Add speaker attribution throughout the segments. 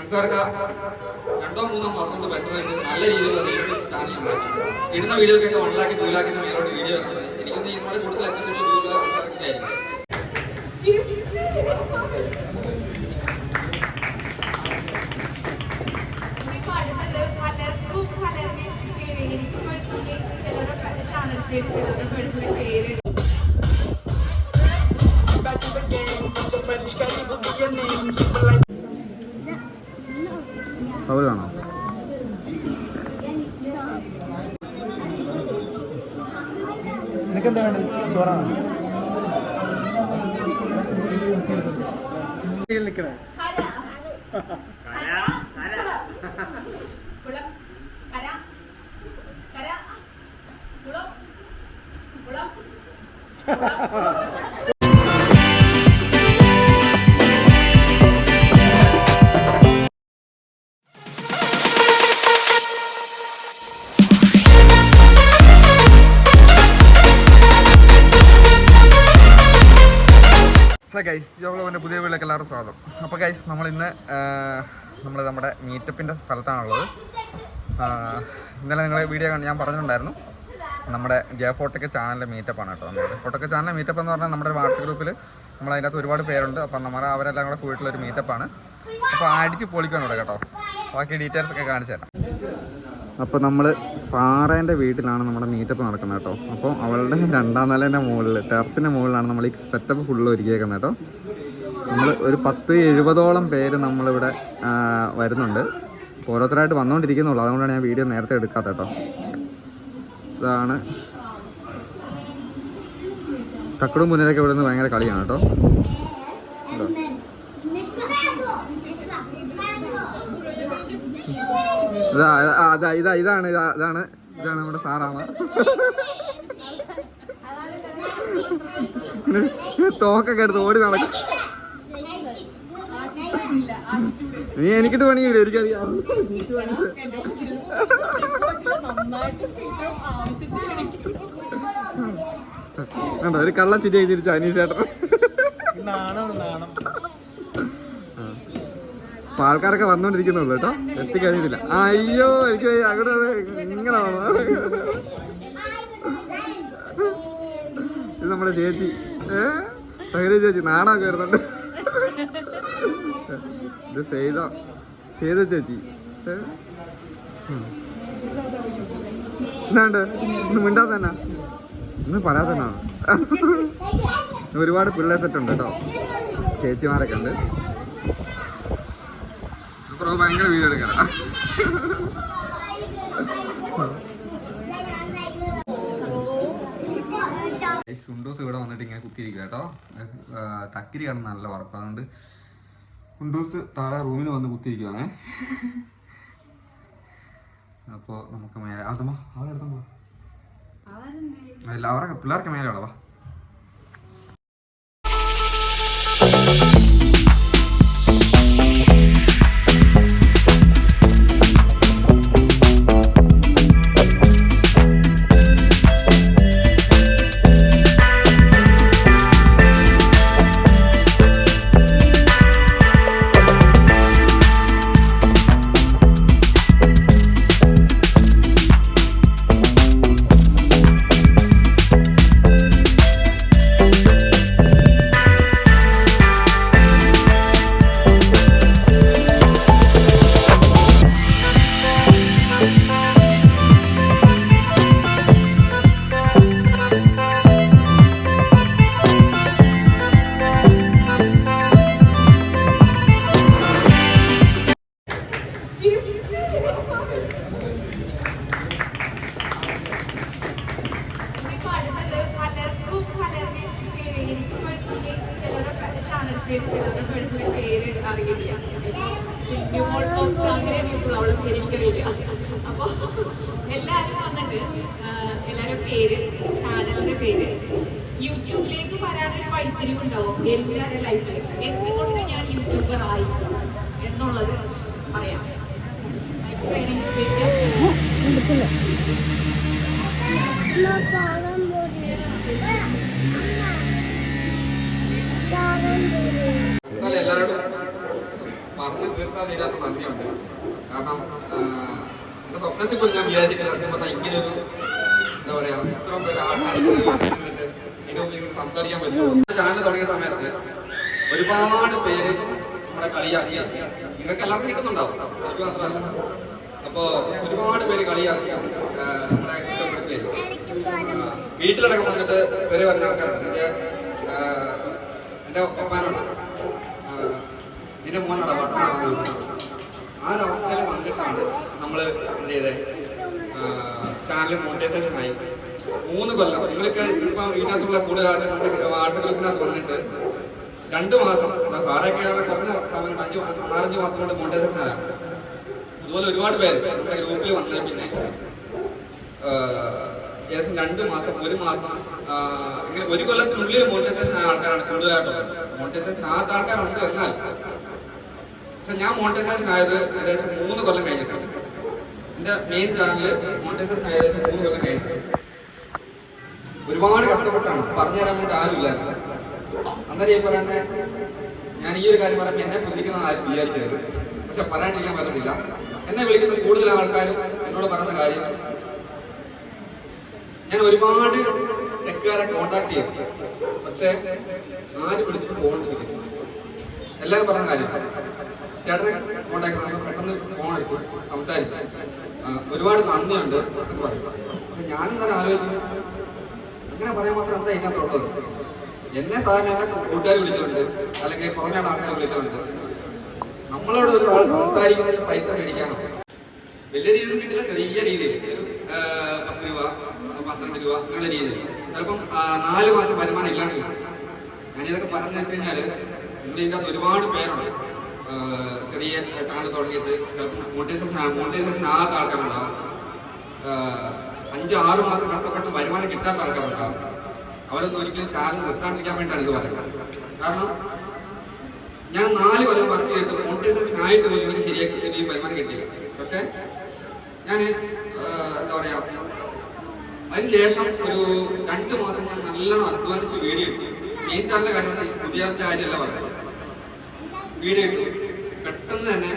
Speaker 1: അൻസാർക്ക രണ്ടോ മൂന്നോ മാസം കൊണ്ട് പരിശ്രമിച്ച് നല്ല രീതിയിൽ റീച്ച് ചാനൽ ഉണ്ടാക്കി. ഇടുന്ന വീഡിയോക്കൊക്കെ വൺ ലാക്ക് ടു ലാക്കിന് മേലോട്ട് വീഡിയോ വരാൻ എനിക്കൊന്ന് ഇതിനോട് കൂടുതൽ ഏറ്റവും കൂടുതൽ വീഡിയോ അൻസാർക്കൊക്കെ ആയിരിക്കും.
Speaker 2: ഇനിയിപ്പോ അടുത്തത് പലർക്കും പലരുടെയും പേര്. എനിക്ക് പേഴ്സണലി ചിലരുടെ ചാനൽ പേര് ചിലരുടെ പേഴ്സണലി പേര്.
Speaker 3: അവരാണോ
Speaker 4: നിനക്കെന്താ വേണ്ടത്? ചോറാണ്? നിൽക്കണേ.
Speaker 2: Ha ha കുളം.
Speaker 3: ഹലോ ഗൈസ് ജോബ്ലോവിന്റെ പുതിയ വീട്ടിലേക്ക് എല്ലാവരും സ്വാഗതം. അപ്പോൾ ഗൈസ് നമ്മൾ ഇന്ന് നമ്മൾ നമ്മുടെ മീറ്റപ്പിന്റെ സ്ഥലത്താണുള്ളത്. ഇന്നലെ നിങ്ങളെ വീഡിയോ ഞാൻ പറഞ്ഞിട്ടുണ്ടായിരുന്നു. നമ്മുടെ ജെ ഫോട്ടോക്ക് ചാനലിലെ മീറ്റപ്പാണ് കേട്ടോ നമ്മുടെ ഫോട്ടോക്ക് ചാനലിലെ മീറ്റപ്പ് എന്ന് പറഞ്ഞാൽ നമ്മുടെ വാട്സപ്പ് ഗ്രൂപ്പിൽ നമ്മൾ അതിനകത്ത് ഒരുപാട് പേരുണ്ട്. അപ്പം നമ്മൾ അവരെല്ലാം കൂടെ കൂടിയിട്ടുള്ളൊരു മീറ്റപ്പാണ് അപ്പോൾ അടിച്ച് പൊളിക്കണം കേട്ടോ. ബാക്കി ഡീറ്റെയിൽസ് ഒക്കെ കാണിച്ചു തരാം. അപ്പോൾ നമ്മൾ സാറേന്റെ വീട്ടിലാണ് നമ്മുടെ മീറ്റപ്പ് നടക്കുന്നത് കേട്ടോ. അപ്പോൾ അവളുടെ രണ്ടാം നിലേന്റെ മുകളിൽ ടെറസിന്റെ മുകളിലാണ് നമ്മൾ ഈ സെറ്റപ്പ് ഫുള്ള് ഒരുക്കിയേക്കുന്നത് കേട്ടോ. നമ്മൾ ഒരു പത്ത് എഴുപതോളം പേര് നമ്മളിവിടെ വരുന്നുണ്ട്. ഓരോരുത്തരായിട്ട് വന്നുകൊണ്ടിരിക്കുന്നുള്ളൂ അതുകൊണ്ടാണ് ഞാൻ വീഡിയോ നേരത്തെ എടുക്കാത്ത കേട്ടോ. ഇതാണ് കക്കടും മുന്നിലൊക്കെ ഇവിടെ നിന്ന് ഭയങ്കര കളിയാണ് കേട്ടോ. ഇതാണ് ഇതാണ് ഇതാണ് നമ്മുടെ സാറാമ തോക്കൊക്കെ എടുത്ത് ഓടി നടക്കും. നീ എനിക്കിട്ട് പണിയില്ല? എനിക്കറിയാം ഒരു കള്ള ചിരി തിരിച്ചു അനീഷ് ചേട്ടൻ
Speaker 4: നാണം നാണം.
Speaker 3: അപ്പൊ ആൾക്കാരൊക്കെ വന്നോണ്ടിരിക്കുന്നുള്ളൂ കേട്ടോ. എത്തിക്കഴിഞ്ഞിട്ടില്ല. അയ്യോ എനിക്ക് അങ്ങോട്ട് ഇങ്ങനെ ഇത് നമ്മുടെ ചേച്ചി. ഏ? സഹിത ചേച്ചി നാണോ വരുന്നുണ്ട്. ഇത് സെയ്ത സെയ്ത ചേച്ചി. എന്നാണ്ട് ഇന്ന് മിണ്ടാ തന്നെ ഇന്ന് പറയാത്തന്നാണ് ഒരുപാട് പിള്ളേർ സെറ്റ് ഉണ്ട് കേട്ടോ. ചേച്ചിമാരൊക്കെ ഉണ്ട്. ബ്രോ ഭയങ്കര വീഡിയോ എടുക്കണം. സുണ്ടോസ് ഇവിടെ വന്നിട്ട് ഇങ്ങനെ കുത്തിയിരിക്കുക കേട്ടോ. തക്കിരി കാണുന്ന നല്ല ഉറപ്പ് അതുകൊണ്ട് കുണ്ടൂസ് താഴെ റൂമിൽ വന്ന് കുത്തിയിരിക്കുവാണേ. അപ്പോൾ നമുക്ക് മേലെ അതമ്മ അല്ല അവരൊക്കെ പിള്ളേർക്ക് മേലെ ഉള്ളവാ
Speaker 2: വഴിത്തിരിവുണ്ടാവും എല്ലാവരുടെ ലൈഫിൽ എന്തുകൊണ്ട് ഞാൻ യൂട്യൂബർ ആയി എന്നുള്ളത് പറയാം.
Speaker 1: എന്നാലും എല്ലാവരോടും
Speaker 3: പറഞ്ഞു തീർത്താൻ തീരാത്ത നന്ദിയുണ്ട്. കാരണം എന്റെ സ്വപ്നത്തിൽ പോലും ഞാൻ വിചാരിച്ചിട്ടില്ല. സത്യം പറഞ്ഞാൽ ഇങ്ങനൊരു എന്താ പറയാ ഇത്രയും പേര് ആൾക്കാർ സംസാരിക്കാൻ പറ്റുമോ? ചാനൽ തുടങ്ങിയ സമയത്ത് ഒരുപാട് പേര് നമ്മുടെ കളിയാക്കി. നിങ്ങൾക്ക് എല്ലാവർക്കും കിട്ടുന്നുണ്ടാവും. എനിക്ക് മാത്രമല്ല. അപ്പോ ഒരുപാട് പേര് കളിയാക്കി നമ്മളെ കുറ്റപ്പെടുത്തുകയും ആഹ്, വീട്ടിലടക്കം വന്നിട്ട് പേര് പറഞ്ഞ ആൾക്കാരുണ്ട്. ആഹ്, എന്റെ പപ്പാനോട്. നിന്റെ മോനാണ് പട്ടണമാണെന്ന് ആ ഒരവസ്ഥയിൽ വന്നിട്ടാണ് നമ്മൾ എന്ത് ചെയ്തത് ചാനൽ മോണിറ്റൈസേഷൻ ആയി. മൂന്ന് കൊല്ലം. നിങ്ങൾക്ക് ഇപ്പം ഇതിനകത്തുള്ള കൂടുതലായിട്ട് നമ്മുടെ വാട്സപ്പ് ഗ്രൂപ്പിനകത്ത് വന്നിട്ട് രണ്ട് മാസം സാറൊക്കെ കുറഞ്ഞ സമയം അഞ്ച് നാലഞ്ച് മാസം കൊണ്ട് മോണിറ്റൈസേഷൻ അതുപോലെ ഒരുപാട് പേര് നമ്മുടെ ഗ്രൂപ്പിൽ വന്ന പിന്നെ. ഏകദേശം രണ്ട് മാസം ഒരു മാസം ഇങ്ങനെ ഒരു കൊല്ലത്തിനുള്ളിൽ മോണിറ്റൈസേഷൻ ആയ ആൾക്കാരാണ് കൂടുതലായിട്ടുള്ളത്. മോണിറ്റൈസേഷൻ ആകാത്ത ആൾക്കാരുണ്ട് എന്നാൽ. പക്ഷെ ഞാൻ മോണിറ്റൈസേഷൻ ആയത് ഏകദേശം മൂന്ന് കൊല്ലം കഴിഞ്ഞിട്ടുണ്ട് എന്റെ മെയിൻ ചാനൽ മോണിറ്റൈസേഷൻ ആയ ഏകദേശം മൂന്ന് കൊല്ലം കഴിഞ്ഞിട്ട്. ഒരുപാട് കഷ്ടപ്പെട്ടാണ്. പറഞ്ഞു തരാൻ വേണ്ടി ആരുമില്ലായിരുന്നു അന്നേരം ഈ പറയുന്ന ഞാൻ ഈ ഒരു കാര്യം പറയുമ്പോൾ എന്നെ പുല്ലിക്കുന്ന ആരും വിചാരിക്കരുത്. പക്ഷെ പറയാണ്ടിരിക്കാൻ പറ്റത്തില്ല. എന്നെ വിളിക്കുന്ന കൂടുതൽ ആൾക്കാരും എന്നോട് പറയുന്ന കാര്യം ഞാൻ ഒരുപാട് ടെക്കുകാരെ കോണ്ടാക്ട് ചെയ്യും. പക്ഷെ ആരും വിളിച്ചിട്ട് ഫോൺ എടുത്തിട്ടില്ല എല്ലാവരും പറഞ്ഞ കാര്യം. ചേട്ടനെ കോണ്ടാക്ട് ചെയ്തു പെട്ടെന്ന് ഫോൺ എടുത്തു. സംസാരിച്ചു. ഒരുപാട് നന്ദിയുണ്ട് എന്ന് പറയും. പക്ഷെ ഞാനെന്തായാലും ആലോചിക്കും. അങ്ങനെ പറയാൻ മാത്രം എന്താ ഇതിനകത്തുള്ളത്? എന്നെ സാധാരണ എന്നെ കൂട്ടുകാർ വിളിച്ചിട്ടുണ്ട് അല്ലെങ്കിൽ പുറമേ ആൾക്കാർ വിളിച്ചിട്ടുണ്ട് നമ്മളോട് ഒരു ആൾ സംസാരിക്കുന്നതിന് പൈസ മേടിക്കാനോ? വലിയ രീതിയിൽ കിട്ടില്ല. ചെറിയ രീതിയിൽ. ഒരു പത്ത് രൂപ പന്ത്രണ്ട് രൂപ അങ്ങനെ രീതിയിൽ. ചിലപ്പം നാല് മാസം വരുമാനം ഇല്ലാണ്ട് കിട്ടും. ഞാനിതൊക്കെ പറഞ്ഞു വെച്ച് കഴിഞ്ഞാൽ എന്റെ ഇതിനകത്ത് ഒരുപാട് പേരുണ്ട്. ചെറിയ ചാനൽ തുടങ്ങിയിട്ട് ചിലപ്പോൾ മോട്ടിവേഷൻ മോട്ടിവേഷൻ ആകാത്ത ആൾക്കാരുണ്ടാവും. അഞ്ച് ആറ് മാസം കഷ്ടപ്പെട്ട് വരുമാനം കിട്ടാത്ത ആൾക്കാരുണ്ടാവും. അവരൊന്നും ഒരിക്കലും ചാരം നിർത്താണ്ടിരിക്കാൻ വേണ്ടിയാണ് ഇത് പറയുന്നത്. കാരണം ഞാൻ നാല് കൊല്ലം വർക്ക് ചെയ്തിട്ട് ആയിട്ട് പോലും എനിക്ക് ശരിയാക്കി എനിക്ക് വരുമാനം കിട്ടിയില്ല. പക്ഷെ ഞാൻ എന്താ പറയാ അതിനുശേഷം ഒരു രണ്ട് മാസം ഞാൻ നല്ലോണം അധ്വാനിച്ച് വീഡിയോ ഇട്ടു. മെയിൻ ചാനലിന്റെ കാര്യം പുതിയ കാര്യമല്ല പറയുന്നത്. വീഡിയോ ഇട്ടു. പെട്ടെന്ന് തന്നെ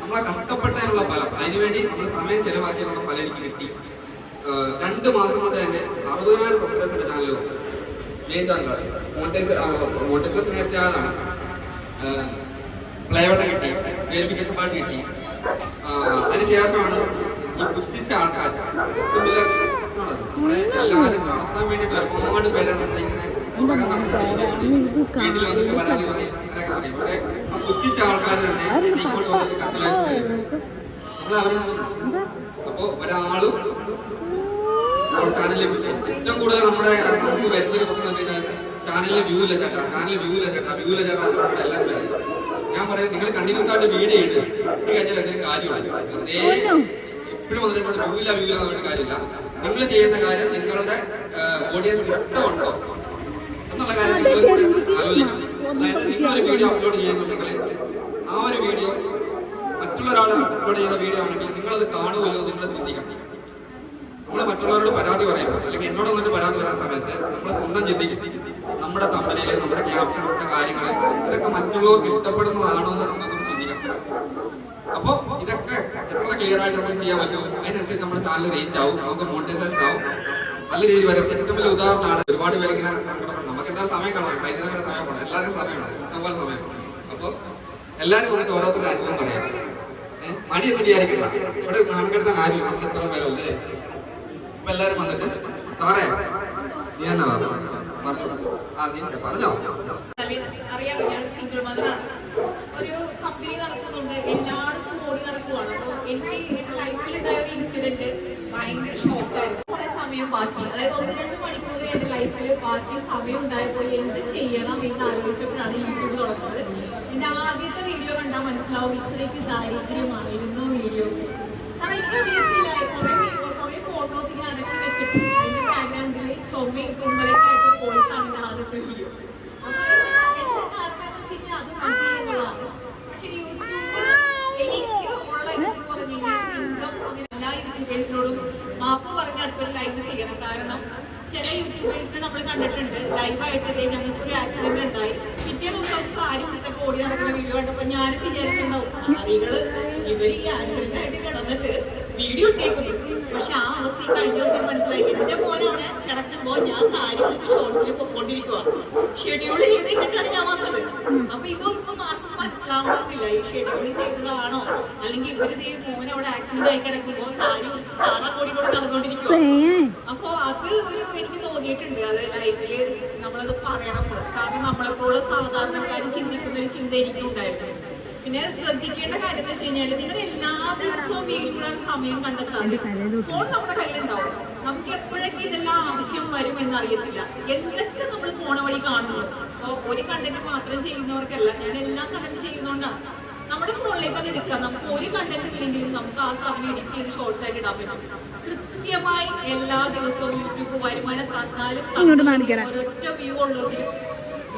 Speaker 3: നമ്മളെ കഷ്ടപ്പെട്ടതിനുള്ള ഫലം അതിനുവേണ്ടി നമ്മൾ സമയം ചെലവാക്കിയതിനുള്ള ഫലം എനിക്ക് കിട്ടി. രണ്ട് മാസം കൊണ്ട് തന്നെ അറുപതിനായിരം സബ്സ്ക്രൈബേഴ്സ് എന്റെ ചാനലിൽ വന്നു. മെയിൻ ചാനൽ മോണിറ്റൈസ് മോണിറ്റൈസേഷൻ നേരത്തെ ആയതാണ് പ്ലേവട്ട കിട്ടി. വെരിഫിക്കേഷൻ പാർട്ടി കിട്ടി. അതിനുശേഷമാണ് ഈ പുച്ഛിച്ച ആൾക്കാർ ഏറ്റവും വലിയ പ്രശ്നമാണ് അത്. നമ്മളെ എല്ലാവരും നടത്താൻ വേണ്ടിയിട്ട് ഒരുപാട് പേരെ നമ്മളിങ്ങനെ പുറകെ നടന്ന് വീട്ടിൽ വന്നിട്ട് പരാതി പറയും അങ്ങനെയൊക്കെ പറയും. പക്ഷെ ആ പുച്ഛിച്ച ആൾക്കാർ തന്നെ എന്നെ ഇങ്ങോട്ട് വന്നിട്ട് കൺസലേഷൻ നമ്മൾ അവരെ നോക്കുന്നു. അപ്പോ ഒരാളും നമ്മുടെ ചാനലിൽ ഏറ്റവും കൂടുതൽ നമ്മുടെ നമുക്ക് വരുന്നൊരു പ്രശ്നം എന്ന് വെച്ചാൽ ചാനലിൽ വ്യൂ ഇല്ല ചേട്ടാ. ചാനലിൽ വ്യൂ ഇല്ല ചേട്ടാ. വ്യൂ ഇല്ല ചേട്ടാ. എന്നോട് എല്ലാവരും വരും. ഞാൻ പറയുന്നത് നിങ്ങൾ കണ്ടിന്യൂസ് ആയിട്ട് വീഡിയോ ഇട്ട് ഇട്ട് കഴിഞ്ഞാൽ എന്തെങ്കിലും കാര്യമുണ്ട് അതേ എപ്പോഴും വന്നിട്ട് എന്നോട് വ്യൂ ഇല്ല വ്യൂ ഇല്ല എന്ന് പറഞ്ഞിട്ട് കാര്യമില്ല. നിങ്ങൾ ചെയ്യുന്ന കാര്യം നിങ്ങളുടെ ഓഡിയൻസ് മൊത്തം ഉണ്ടോ? എന്നുള്ള കാര്യം നിങ്ങൾ കൂടെ ആലോചിക്കണം. അതായത് നിങ്ങളൊരു വീഡിയോ അപ്ലോഡ് ചെയ്യുന്നുണ്ടെങ്കിൽ ആ ഒരു വീഡിയോ മറ്റുള്ള ഒരാൾ അപ്ലോഡ് ചെയ്ത വീഡിയോ ആണെങ്കിൽ നിങ്ങളത് കാണുമല്ലോ നിങ്ങൾ ചിന്തിക്കണം. നമ്മൾ മറ്റുള്ളവരോട് പരാതി പറയുമ്പോൾ അല്ലെങ്കിൽ എന്നോട് വന്നിട്ട് പരാതി പറയുന്ന സമയത്ത് നമ്മൾ സ്വന്തം ചിന്തിക്കും നമ്മുടെ കമ്പനിയിൽ നമ്മുടെ ക്യാപ്ഷൻ നമ്മുടെ കാര്യങ്ങൾ ഇതൊക്കെ മറ്റുള്ളവർക്ക് ഇഷ്ടപ്പെടുന്നതാണോ എന്ന് നമുക്ക് ചിന്തിക്കണം. അപ്പോൾ ഇതൊക്കെ എത്ര ക്ലിയർ ആയിട്ട് നമുക്ക് ചെയ്യാൻ പറ്റുമോ അതിനനുസരിച്ച് നമ്മുടെ ചാനൽ റീച്ച് ആവും നമുക്ക് മോണിറ്റൈസേഷൻ ആവും. നല്ല രീതിയിൽ വരും. ഏറ്റവും വലിയ ഉദാഹരണമാണ് ഒരുപാട് പേര് ഇങ്ങനെ സങ്കടപ്പെടും നമുക്ക് എന്താ സമയം കാണാം വൈകുന്നേരം വരെ സമയം പോകണം. എല്ലാവർക്കും സമയമുണ്ട്. ഇഷ്ടംപോലെ സമയം. അപ്പോൾ എല്ലാവരും വന്നിട്ട് ഓരോരുത്തരുടെ അനുഭവം പറയാം. മടിയൊന്നും വിചാരിക്കണ്ട. ഇവിടെ നാണം ആരും നമ്മൾ ഇത്ര പേരല്ലേ എല്ലാരും വന്നിട്ട് സാറേ നീ തന്നെ വാ, പറഞ്ഞു? ആ നീ പറഞ്ഞോ.
Speaker 2: അറിയാമോ ഞാൻ സിംഗിൾ ഒരു കമ്പനി അപ്പോൾ എനിക്ക് സമയം ബാക്കി. അതായത് മണിക്കൂർ എന്റെ ലൈഫിൽ സമയം ഉണ്ടായപ്പോൾ എന്ത് ചെയ്യണം എന്ന് ആലോചിച്ചപ്പോഴാണ് യൂട്യൂബ് തുടങ്ങുന്നത്. എന്റെ ആദ്യത്തെ വീഡിയോ കണ്ടാൽ മനസ്സിലാവും ഇത്രയ്ക്ക് ദാരിദ്ര്യമായിരുന്നു വീഡിയോ കാരണം എനിക്കറിയത്തില്ല കുറെ കുറെ ഫോട്ടോസ് ഇങ്ങനെ അടക്കി വെച്ചിട്ട് അതിന്റെ ബാക്ക്ഗ്രൗണ്ടിൽ ചുമയും കുമ്പളൊക്കെ ആയിട്ട് വോയിസ് ആണ് ആദ്യത്തെ വീഡിയോ അപ്പൊ എന്റെ കാരണം എന്ന് വെച്ച് കഴിഞ്ഞാൽ അത് മതി എന്നുള്ളതാണ് പക്ഷെ യൂട്യൂബ് എനിക്ക് ഉള്ള ഇതെന്ന് പറഞ്ഞു ഇൻകം അങ്ങനെ എല്ലാ യൂട്യൂബേഴ്സിനോടും മാപ്പ് പറഞ്ഞ് അടുത്തൊരു ലൈവ് ചെയ്യണം. കാരണം ചില യൂട്യൂബേഴ്സിനെ നമ്മൾ കണ്ടിട്ടുണ്ട്. ലൈവായിട്ട് ഞങ്ങൾക്ക് ഒരു ആക്സിഡന്റ് ഉണ്ടായി. പിറ്റേ ദിവസം സാരി ഉടുത്തൊക്കെ ഓടി നടക്കുന്ന വീഡിയോ കണ്ടപ്പോ ഞാനും വിചാരിച്ചിട്ടുണ്ടാവും അറികൾ ഇവർ ഈ ആക്സിഡന്റ് ആയിട്ട് കിടന്നിട്ട് വീഡിയോ ഇട്ടേക്കുന്നു. പക്ഷെ ആ അവസ്ഥ ഈ കഴിഞ്ഞ ദിവസം മനസ്സിലായി. എന്റെ മോനാണ് കിടക്കുമ്പോ ഞാൻ സാരി ഷോർട്ടിൽ ഷോർട്സിൽ പൊക്കോണ്ടിരിക്കുക ഷെഡ്യൂൾ ചെയ്തിട്ടാണ് ഞാൻ വന്നത്. അപ്പൊ ഇതൊന്നും ആർക്കും മനസ്സിലാവുന്നില്ല. ഈ ഷെഡ്യൂൾ ചെയ്തതാണോ? അല്ലെങ്കിൽ ഇവർ ദേ മോൻ അവിടെ ആക്സിഡന്റ് ആയി കിടക്കുമ്പോ സാരി ഉടുത്ത് സാറാ കോടി കൂടെ നടന്നുകൊണ്ടിരിക്കുക അപ്പൊ അത് ഒരു എനിക്ക് തോന്നിയിട്ടുണ്ട്. അത് ലൈവിൽ നമ്മളത് പറയണം. കാരണം നമ്മളെപ്പോലുള്ള സാധാരണക്കാർ ചിന്തിക്കുന്ന ഒരു ചിന്ത എനിക്കും ഉണ്ടായിരുന്നു പിന്നെ ശ്രദ്ധിക്കേണ്ട കാര്യം എന്ന് വെച്ച് കഴിഞ്ഞാൽ നിങ്ങൾ എല്ലാ ദിവസവും വീട്ടിലൂടെ സമയം കണ്ടെത്താതെ ഫോൺ നമ്മുടെ കയ്യിലുണ്ടാവും. നമുക്ക് എപ്പോഴൊക്കെ ഇതെല്ലാം ആവശ്യം വരും എന്നറിയത്തില്ല. എന്തൊക്കെ നമ്മൾ പോണ വഴി കാണുന്നു? അപ്പൊ ഒരു കണ്ടന്റ് മാത്രം ചെയ്യുന്നവർക്കല്ല ഞാൻ എല്ലാം കണ്ടന്റ് ചെയ്യുന്നതുകൊണ്ടാണ് നമ്മുടെ ഫോണിലേക്ക് അത് എടുക്കാം നമുക്ക് ഒരു കണ്ടന്റ് ഇല്ലെങ്കിലും നമുക്ക് ആ സാധനം എഡിറ്റ് ചെയ്ത് ഷോർട്സ് ആയിട്ട് ഇടാൻ പറ്റും. കൃത്യമായി എല്ലാ ദിവസവും യൂട്യൂബ് വരുമാനം തന്നാലും ഒരൊറ്റ വ്യൂ ഉള്ളെങ്കിലും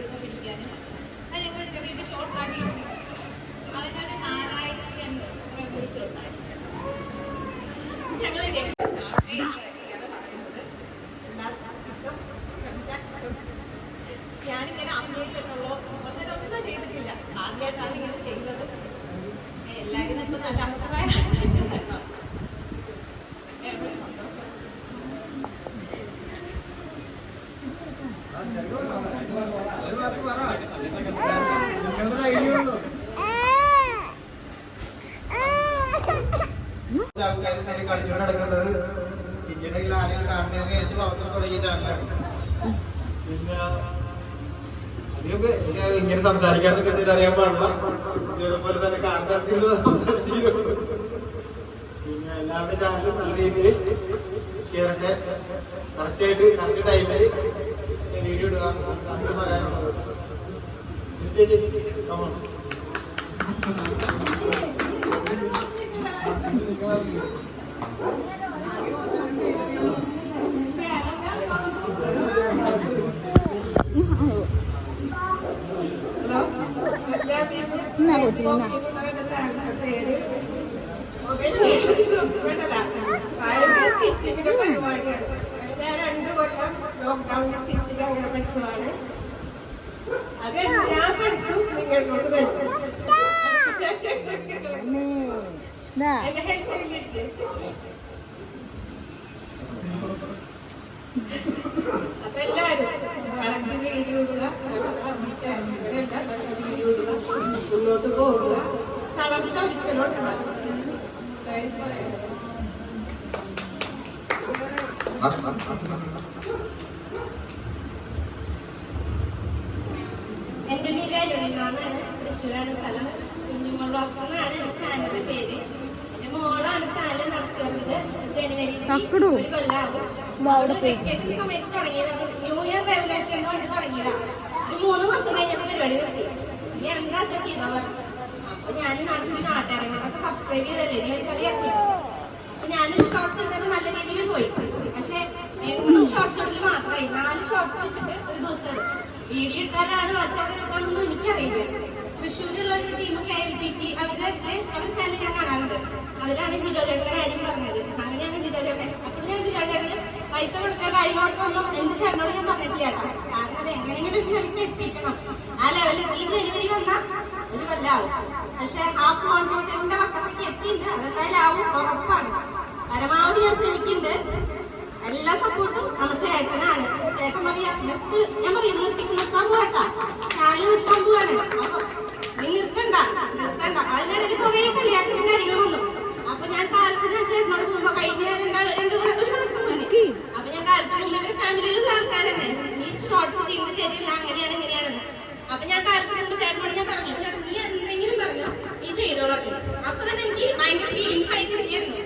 Speaker 2: ഒക്കെ പിടിക്കാനും അത് ഞങ്ങൾ ചെറിയ ഷോർട്ട് ആക്കി അതിനൊരു നാലായിരത്തി അഞ്ഞൂറ് വ്യൂസ് ഉണ്ടായി ഞങ്ങൾ ഞാനിങ്ങനെ അഭിനയിച്ചിട്ടുള്ളൂ അങ്ങനെ ഒന്നും ചെയ്തിട്ടില്ല ആദ്യമായിട്ടാണ് ഇങ്ങനെ ചെയ്തത് പക്ഷെ ഇപ്പൊ നല്ല അഭിപ്രായമാണ്
Speaker 4: ആൾക്കാർ തന്നെ കളിച്ചുകൊണ്ട് നടക്കുന്നത് പിന്നീട് ആരെങ്കിലും കാണണമെന്ന് വിചാരിച്ച് പ്രവർത്തനം തുടങ്ങിയ ചാനലാണ് പിന്നെ അധികം ഇങ്ങനെ സംസാരിക്കാനൊക്കെ അറിയാൻ പാടില്ല ഇതേപോലെ തന്നെ കാരണത്തിൽ എല്ലാവരുടെ ചാനലും നല്ല രീതിയിൽ കയറട്ടെ കറക്റ്റായിട്ട് കറക്റ്റ് ടൈമിൽ വീഡിയോ ഇടുക. അങ്ങനെ പറയാനുള്ളത്. ചേച്ചി.
Speaker 2: ഹലോ പേര് സ്റ്റിച്ചിങ്ങിന്റെ പരിപാടിയാണ് ഞാൻ രണ്ട് കൊല്ലം ലോക്ക്ഡൌണിൽ സ്റ്റിച്ചിങ് അങ്ങനെ പഠിച്ചതാണ് അത് ഞാൻ പഠിച്ചു. നിങ്ങൾക്കൊണ്ട് എന്നെ ഹെൽപ്പ് ചെയ്തിട്ട് അപ്പൊ എല്ലാരും കറക്റ്റ് വീഡിയോ ഇടുക വീഡിയോ ഇടുക മുന്നോട്ട് പോകുക തളർച്ച ഒരിക്കലോട്ട് പറയാം
Speaker 5: എന്റെ പേര് അരുണിമാന്നാണ് തൃശ്ശൂരാണ് സ്ഥലം. കുഞ്ഞുമോൾ ബ്ലോഗ്സ് എന്നാണ് എന്റെ ചാനലിന്റെ പേര്. എന്റെ മോളാണ് ചാനൽ നടത്തുന്നത്. ജനുവരി ഒരു കൊല്ലാകും വെക്കേഷൻ സമയത്ത് തുടങ്ങിയതാണ് ന്യൂ ഇയർ റെവലേഷൻ കൊണ്ട് തുടങ്ങിയതാണ് ഒരു മൂന്ന് മാസം കഴിഞ്ഞപ്പോൾ പരിപാടി നിർത്തി. എന്താ ചെയ്തത്? അപ്പൊ ഞാൻ നാട്ടിൽ നാട്ടുകാരങ്ങളൊക്കെ സബ്സ്ക്രൈബ് ചെയ്തല്ലേ ഒരു കളിയാക്കി അപ്പൊ ഞാനൊരു ഷോർട്സ് എടുത്തപ്പോൾ നല്ല രീതിയിൽ പോയി. പക്ഷെ എന്നും ഷോർട്സ് ഇടൽ മാത്രമായി. നാല് ഷോർട്സ് വെച്ചിട്ട് ഒരു ദിവസം എടുക്കും വീഡിയോ ഇട്ടാലാണ് വാച്ചാട് എടുക്കാമെന്ന് എനിക്കറിയില്ല. തൃശ്ശൂരുള്ള ഒരു team K L P P അവരുടെ അവരുടെ ചാനൽ ഞാൻ കാണാറുണ്ട്. അതിലാണ് ജിജോ ചേട്ടന്റെ കാര്യം പറഞ്ഞത്. അങ്ങനെയാണ് ജിജോ ചേട്ടൻ. അപ്പോൾ ഞാൻ ജിജോ ചേട്ടന് പൈസ കൊടുക്കാൻ കാര്യങ്ങളൊക്കെ ഒന്നും എന്റെ ചേട്ടനോട് ഞാൻ പറഞ്ഞിട്ടില്ല കാരണം അത് എങ്ങനെയെങ്കിലും എനിക്ക് എത്തിക്കണം. ആ ലെവലിൽ ഈ ജനുവരി വന്നാൽ ഒരു കൊല്ലാവും. പക്ഷെ ഹാഫ് മോണിറ്റൈസേഷന്റെ പക്കത്തേക്ക് എത്തിയിട്ടുണ്ട് അതെന്തായാലും ഉറപ്പാണ്. പരമാവധി ഞാൻ ശ്രമിക്കുന്നുണ്ട് എല്ലാ സപ്പോർട്ടും നമ്മുടെ ചേട്ടനാണ്. ചേട്ടൻ പറയാ നിർത്ത്. ഞാൻ പറയും നിർത്തി നിർത്താൻ പോകട്ടാ ചാനൽ നിർത്താൻ പോവാണ്. അപ്പൊ നീ നിർത്തണ്ട നിർത്തണ്ട. അതിനിടയിൽ കുറെ കളിയാക്കുന്ന കാര്യങ്ങൾ വന്നു. അപ്പൊ ഞാൻ കാലത്ത് ഞാൻ ചേട്ടനോട് പോകുമ്പോ കഴിഞ്ഞ രണ്ടാ ഒരു മാസം മുന്നേ. അപ്പൊ ഞാൻ കാലത്ത് ഫാമിലിയിലുള്ള ആൾക്കാരെന്നെ നീ ഷോർട്സ് ചെയ്യുന്നത് ശരിയല്ല അങ്ങനെയാണ് ഇങ്ങനെയാണെന്ന് അപ്പൊ ഞാൻ കാലത്ത് മുമ്പ് ചേട്ടനോട് ഞാൻ പറഞ്ഞു ചേട്ടൻ നീ എന്തെങ്കിലും പറഞ്ഞോ നീ ചെയ്തോ പറഞ്ഞു അപ്പൊ തന്നെ എനിക്ക് ഭയങ്കര ഫീലിങ്സ് ആയിട്ട് ഇരിക്കുന്നു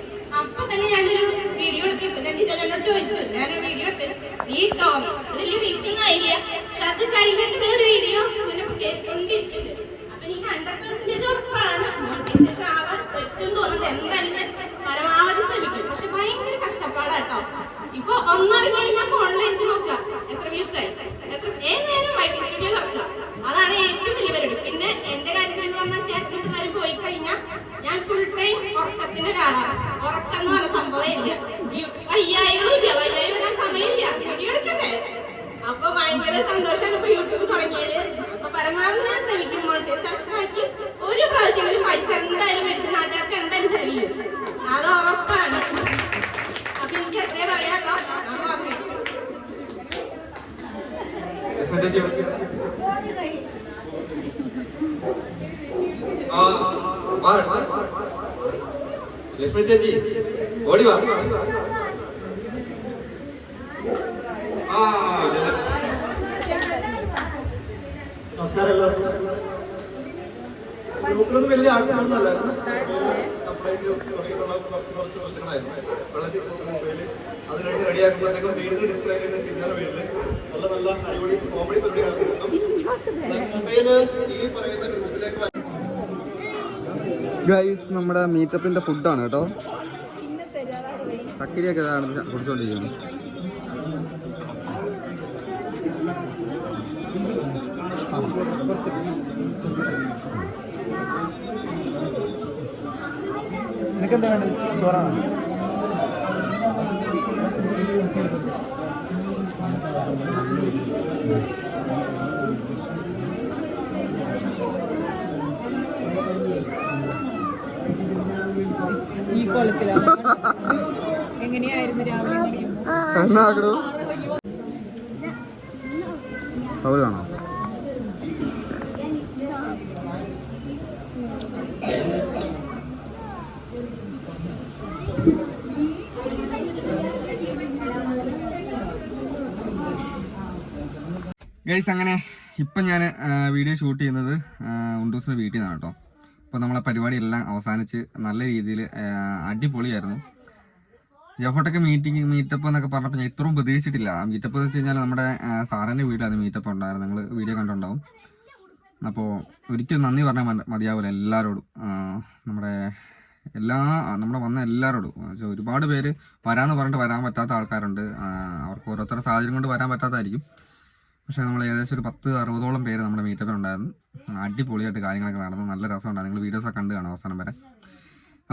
Speaker 5: അപ്പൊ തന്നെ ഞാനൊരു വീഡിയോ എടുത്തിട്ട് ഞാൻ ജിജോനോട് ചോദിച്ചു ഞാൻ വീഡിയോ ഇട്ട് നീ ഇട്ടോ വലിയ റീച്ചിങ് ആയില്ല പക്ഷെ അത് കഴിഞ്ഞിട്ട് ഒരു വീഡിയോ ഇങ്ങനെ കേട്ടുകൊണ്ടിരിക്കുന്നുണ്ട് അപ്പൊ എനിക്ക് ഹൺഡ്രഡ് പെർസെന്റേജ് ഉറപ്പാണ് മോണിറ്റൈസേഷൻ ആവാൻ പറ്റും തോന്നുന്നത് എന്തായാലും ഞാൻ പരമാവധി ശ്രമിക്കും പക്ഷെ ഭയങ്കര കഷ്ടപ്പാടാട്ടോ ഇപ്പൊ ഒന്നിറങ്ങി കഴിഞ്ഞാൽ ഫോണിലേക്ക് നോക്കുക. എത്ര വ്യൂസ് ആയി? എത്ര ഏതായാലും നേരം ടി സ്റ്റുഡിയോ തുറക്കുക അതാണ് ഏറ്റവും വലിയ പരിപാടി. പിന്നെ എന്റെ കാര്യത്തിൽ എന്ന് പറഞ്ഞാൽ ചേട്ടൻ പിള്ളേർ പോയി കഴിഞ്ഞാൽ ഞാൻ ഫുൾ ടൈം ഉറക്കത്തിന്റെ ഒരാളാണ് ഉറക്കം എന്ന് പറഞ്ഞ സംഭവം ഇല്ല വയ്യായികളും ഇല്ല. വയ്യായി വരാൻ സമയമില്ല. വീഡിയോ എടുക്കണ്ടേ? അപ്പൊ ഭയങ്കര സന്തോഷമാണ് ഇപ്പൊ യൂട്യൂബ് തുടങ്ങിയാൽ അപ്പൊ പരമാവധി ഞാൻ ശ്രമിക്കും. മോണിറ്റൈസേഷൻ ഒരു പ്രാവശ്യമെങ്കിലും പൈസ എന്തായാലും മേടിച്ച് നാട്ടുകാർക്ക് എന്തായാലും ചെലവ് ചെയ്യും. അത് ഉറപ്പാണ്. അപ്പൊ എനിക്ക് എത്രയും പറയാമല്ലോ അപ്പൊ ഓക്കെ
Speaker 6: ചേച്ചി ആ വാ വാ, വാ. ലക്ഷ്മി ചേച്ചി ഓടി വാ ആ
Speaker 4: ഗ്രൂപ്പിലൊന്നും വലിയ തുടങ്ങിയിട്ടുള്ള കുറച്ച് കുറച്ച് വർഷങ്ങളായിരുന്നു വളരെ മൊബൈൽ അത് കഴിഞ്ഞ് റെഡിയാക്കുമ്പോഴത്തേക്കും വീണ്ടും ഡിസ്പ്ലേ പിന്നീട് വീട്ടിൽ നല്ല നല്ല അടിപൊളി കോമഡി പരിപാടികൾ കിട്ടും മൊബൈൽ ഈ പറയുന്ന ഗ്രൂപ്പിലേക്ക്
Speaker 3: ഗൈസ് നമ്മുടെ മീറ്റപ്പിന്റെ ഫുഡാണ് കേട്ടോ. ചക്കിരിയൊക്കെ ഇതാണ്
Speaker 4: നിനക്കെന്താ വേണ്ടത്? ചോറാണ്?
Speaker 2: ഈ കൊലത്തിലോ എങ്ങനെയായിരുന്നു രാവിലെ
Speaker 3: എന്നാക്കടോ അവരാണോ ഗൈസ് അങ്ങനെ ഇപ്പം ഞാൻ വീഡിയോ ഷൂട്ട് ചെയ്യുന്നത് ഉണ്ടൂസിന്റെ വീട്ടിൽ നിന്നാണ് കേട്ടോ അപ്പോൾ നമ്മളെ പരിപാടി എല്ലാം അവസാനിച്ച് നല്ല രീതിയിൽ അടിപൊളിയായിരുന്നു. ജോഫോട്ടൊക്കെ മീറ്റിംഗ് മീറ്റപ്പ് എന്നൊക്കെ പറഞ്ഞപ്പോൾ ഞാൻ ഇത്രയും പ്രതീക്ഷിച്ചിട്ടില്ല. മീറ്റപ്പ് എന്ന് വെച്ച് കഴിഞ്ഞാൽ നമ്മുടെ സാറിന്റെ വീട്ടിലാണ് മീറ്റപ്പ് ഉണ്ടായിരുന്നത്. നിങ്ങൾ വീഡിയോ കണ്ടുണ്ടാവും അപ്പോൾ ഒരിക്കലും നന്ദി പറഞ്ഞാൽ മതി- മതിയാവില്ല എല്ലാവരോടും നമ്മുടെ എല്ലാ നമ്മുടെ വന്ന എല്ലാവരോടും ഒരുപാട് പേര് വരാമെന്ന് പറഞ്ഞിട്ട് വരാൻ പറ്റാത്ത ആൾക്കാരുണ്ട്. അവർക്ക് ഓരോരുത്തരുടെ സാഹചര്യം കൊണ്ട് വരാൻ പറ്റാത്തതായിരിക്കും. പക്ഷേ നമ്മൾ ഏകദേശം ഒരു പത്ത് അറുപതോളം പേര് നമ്മുടെ മീറ്റപ്പിൽ ഉണ്ടായിരുന്നു. അടിപൊളിയായിട്ട് കാര്യങ്ങളൊക്കെ നടന്നു. നല്ല രസമുണ്ടായിരുന്നു നിങ്ങൾ വീഡിയോസൊക്കെ കണ്ടു കാണാം അവസാനം വരെ.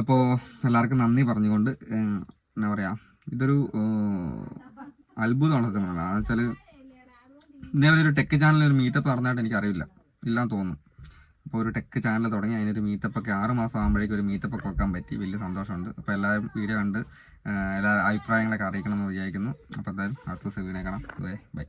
Speaker 3: അപ്പോൾ എല്ലാവർക്കും നന്ദി പറഞ്ഞുകൊണ്ട് എന്താ പറയുക ഇതൊരു അത്ഭുതമാണ് സത്യം പറഞ്ഞത് എന്ന് വെച്ചാൽ ഇതേപോലെ ഒരു ടെക് ചാനലിൽ ഒരു മീറ്റപ്പ് നടന്നായിട്ട് എനിക്കറിയില്ല. ഇല്ലാന്ന് തോന്നുന്നു. അപ്പോൾ ഒരു ടെക് ചാനൽ തുടങ്ങി അതിനൊരു മീറ്റപ്പ് ഒക്കെ ആറ് മാസം ആകുമ്പോഴേക്കും ഒരു മീറ്റപ്പ് ഒക്കെ വെക്കാൻ പറ്റി. വലിയ സന്തോഷമുണ്ട്. അപ്പോൾ എല്ലാവരും വീഡിയോ കണ്ട് എല്ലാ അഭിപ്രായങ്ങളൊക്കെ അറിയിക്കണം എന്ന് വിചാരിക്കുന്നു. അപ്പോൾ എന്തായാലും അടുത്ത ദിവസം വീഡിയോ കാണാം. ബൈ.